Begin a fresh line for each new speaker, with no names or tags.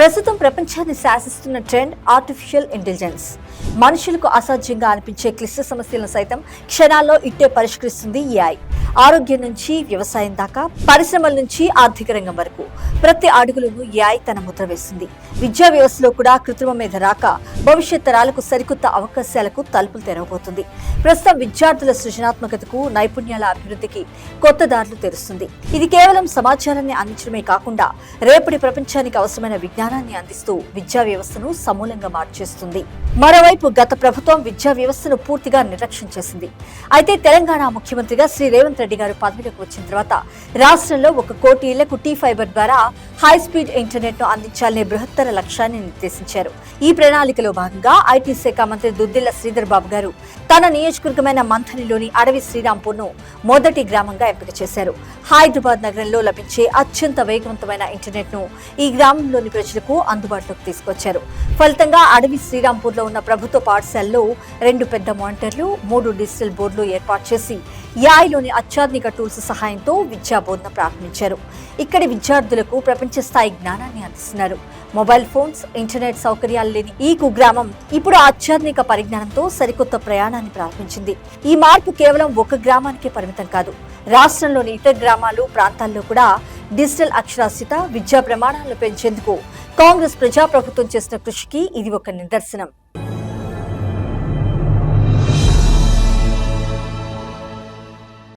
ప్రస్తుతం ప్రపంచాన్ని శాసిస్తున్న trend artificial intelligence. మనుషులకు అసాధ్యంగా అనిపించే క్లిష్ట సమస్యలను సైతం క్షణాల్లో ఇట్టే పరిష్కరిస్తుంది ఏఐ. ఆరోగ్యం నుంచి వ్యవసాయం దాకా పరిశ్రమల నుంచి ఆర్థిక రంగం వరకు. ప్రతి అడుగులను ఏఐ తన ముద్ర వేస్తుంది విద్యా వ్యవస్థలో కూడా కృత్రిమ మీద రాక భవిష్యత్ తరాలకు సరికొత్త అవకాశాలకు తలుపులు తెరవబోతుంది. ప్రస్తుతం విద్యార్థుల సృజనాత్మకతకు నైపుణ్యాల అభివృద్ధికి కొత్త దారులు తెరుస్తుంది. ఇది కేవలం సమాచారాన్ని అందించడమే కాకుండా రేపటి ప్రపంచానికి అవసరమైన విజ్ఞానాన్ని అందిస్తూ విద్యా వ్యవస్థను సమూలంగా మార్చేస్తుంది. మరోవైపు గత ప్రభుత్వం విద్యా వ్యవస్థను పూర్తిగా నిర్లక్ష్యం చేసింది. అయితే తెలంగాణ ముఖ్యమంత్రిగా శ్రీ రేవంత్ రెడ్డి గారు పదవిలోకి వచ్చిన తర్వాత రాష్ట్రంలో ఒక కోటి ఇళ్ళకు టీ ఫైబర్ ద్వారా హై స్పీడ్ ఇంటర్నెట్ను అందించాలనే బృహత్తర లక్ష్యాన్ని నిర్దేశించారు. ఈ ప్రణాళికలో భాగంగా ఐటీ శాఖ మంత్రి దుద్దిల్ల శ్రీధర్ బాబు గారు తన నియోజకవర్గమైన మంథనిలోని అడవి శ్రీరాంపూర్ను మొదటి గ్రామంగా ఎంపిక చేశారు. హైదరాబాద్ నగరంలో లభించే అత్యంత వేగవంతమైన ఇంటర్నెట్ను ఈ గ్రామంలోని ప్రజలకు అందుబాటులోకి తీసుకొచ్చారు. ఫలితంగా అడవి శ్రీరాంపూర్లో ఉన్న ప్రభుత్వ పాఠశాలలో రెండు పెద్ద మానిటర్లు మూడు డిజిటల్ బోర్డులు ఏర్పాటు చేసి యాయిలోని అత్యాధునిక టూల్స్ సహాయంతో విద్యా బోధన ప్రారంభించారు. ఇక్కడి విద్యార్థులకు ప్రపంచ స్థాయి జ్ఞానాన్ని అందిస్తున్నారు. మొబైల్ ఫోన్స్ ఇంటర్నెట్ సౌకర్యాలు లేని ఈ కుగ్రామం ఇప్పుడు ఆధ్యాత్మిక పరిజ్ఞానంతో సరికొత్త ప్రయాణాన్ని ప్రారంభించింది. ఈ మార్పు కేవలం ఒక గ్రామానికే పరిమితం కాదు. రాష్ట్రంలోని ఇతర గ్రామాలు ప్రాంతాల్లో కూడా డిజిటల్ అక్షరాస్యత విద్యా ప్రమాణాలను పెంచేందుకు కాంగ్రెస్ ప్రజాప్రభుత్వం చేసిన కృషికి ఇది ఒక నిదర్శనం.